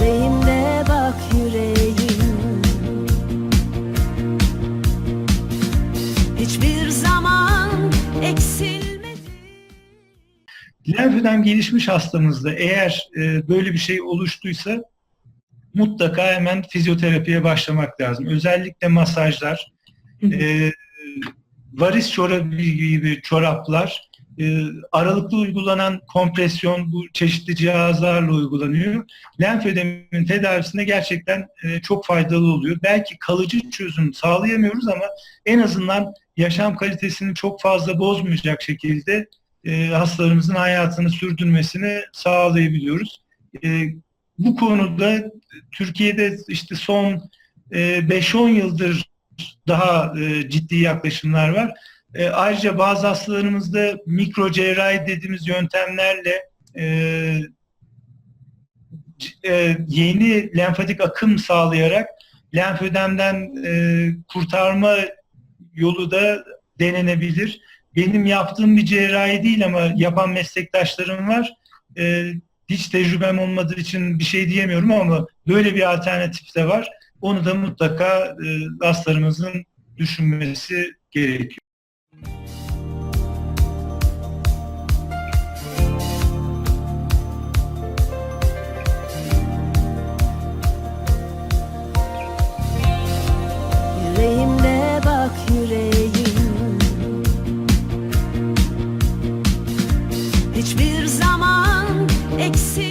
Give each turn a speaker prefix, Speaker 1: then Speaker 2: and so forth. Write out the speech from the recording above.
Speaker 1: Yüreğimde bak yüreğim. Hiçbir zaman eksilmedi. Lenfüdem gelişmiş hastamızda eğer e, böyle bir şey oluştuysa mutlaka hemen fizyoterapiye başlamak lazım. Özellikle masajlar, e, varis çorabı gibi çoraplar e, aralıklı uygulanan kompresyon bu çeşitli cihazlarla uygulanıyor. Lenfödemin tedavisinde gerçekten e, çok faydalı oluyor. Belki kalıcı çözüm sağlayamıyoruz ama en azından yaşam kalitesini çok fazla bozmayacak şekilde e, hastalarımızın hayatını sürdürmesini sağlayabiliyoruz. E, bu konuda Türkiye'de işte son e, 5-10 yıldır daha ciddi yaklaşımlar var. E, ayrıca bazı hastalarımızda mikro cerrahi dediğimiz yöntemlerle e, e, yeni lenfatik akım sağlayarak lenfödemden e, kurtarma yolu da denenebilir. Benim yaptığım bir cerrahi değil ama yapan meslektaşlarım var. E, hiç tecrübem olmadığı için bir şey diyemiyorum ama böyle bir alternatif de var. Onu da mutlaka e, hastalarımızın düşünmesi gerekiyor.
Speaker 2: Yüreğimde bak yüreğim. Hiçbir zaman eksik